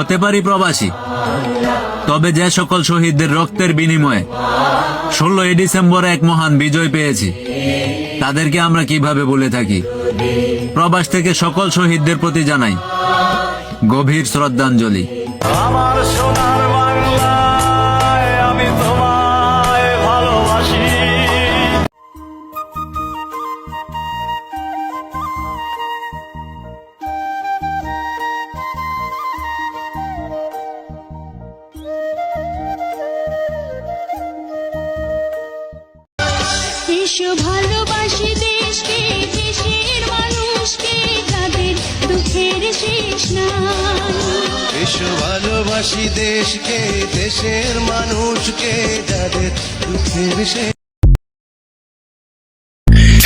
হতে পারি প্রবাসী। তবে যে সকল শহীদদের রক্তের বিনিময়ে ষোলোই ডিসেম্বর এক মহান বিজয় পেয়েছি, তাদেরকে আমরা কীভাবে বলে থাকি? প্রবাস থেকে সকল শহীদদের প্রতি জানাই গভীর শ্রদ্ধাঞ্জলি। আমার সোনার বাংলায় এসো ভালোবাসি দেশকে দেশের মানুষকে যাদের দুঃখের শেষ নাই। এসো ভালোবাসি দেশকে দেশের মানুষকে যাদের দুঃখের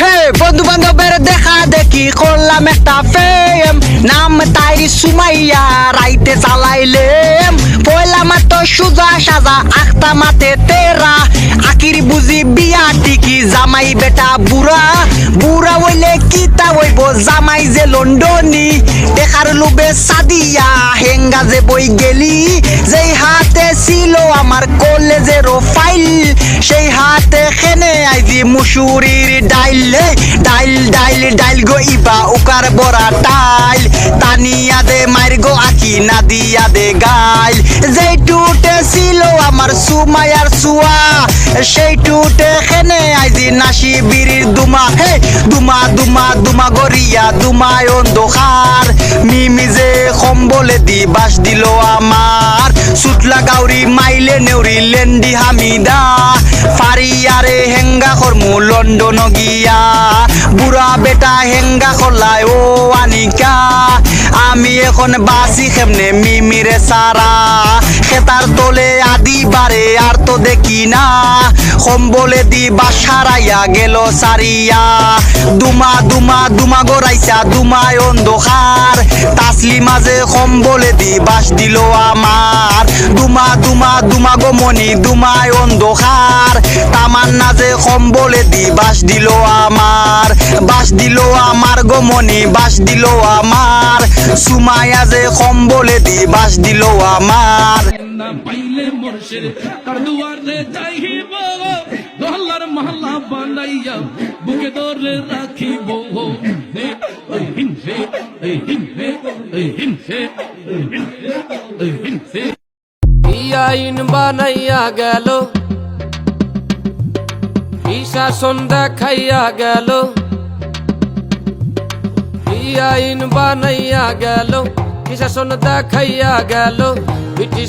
হে বন্ধু বান্ধবের দেখা দেখি করলাম একটা ফেম নাম তাইরি সুমাইয়া রাইতে চালাইলেম। পয়লা মাত্র সুজা সাজা আখতা মাতে তেরা। বুঝি বিয়া টিকি জামাই বেটা বুড়া। বুড়া হইলে কিতা হইব, জামাই যে লন্ডনি দেখার লোবে সাদিয়া, হেঙ্গা যে বই গেলি। যেই হাতে ছিল আমার কলেজের ফাইল, সেই হাতে খেনে আইজি মুসুরির ডাইল। ডাইল ডাইল ডাইল গো ইবা উকার বড়া টাইল। তানিয়া দে মাইর গো আকি না দিয়া দে গাইল। যেই টুটে ছিল আমার সুমায়ার সুয়া সেই টুটে খেনে আইজি নাসি বিরির দুমা। হে, দুমা দুমা দুমা গরিয়া দুমায় অন্ধকার। মিমি যে কম্বলে দি বাস দিল আমার। সুটলা গাউরি মাইলে নেউরি লেন্ডি হামিদা। ফারিয়ারে হেঙ্গা কর্মু লন্ডন গিয়া। বুড়া বেটা হেঙ্গা খোলায় ও আনিকা। আমি এখন বাসি খেমনে মিমিরে সারা। খেতার তোলে আদি বারে আর তো দেখি না। কম্বলে দি বাসারাইয়া গেল সারিয়া। দুমা দুমা দুমা গড়াইছা দুমায় অন্ধকার। তাসলি মাঝে কম্বলে দি, বাস দিল আমার। দুমা দুমা দুমা গো মনি দুমায় অন্ধকার। তামান্না যে কম্বলে দি, বাস দিল আমার। বাস দিল আমার গো মনি বাস দিল আমার। সুমায়া যে কম্বলে দি, বাস দিল আমার। বুকে ধরে রাখিব আইন বানাইয়া গেল? শাসন দেখাইয়া গেল? আইন বানাইয়া গেল? শাসন দেখাইয়া গেল? ব্রিটিশ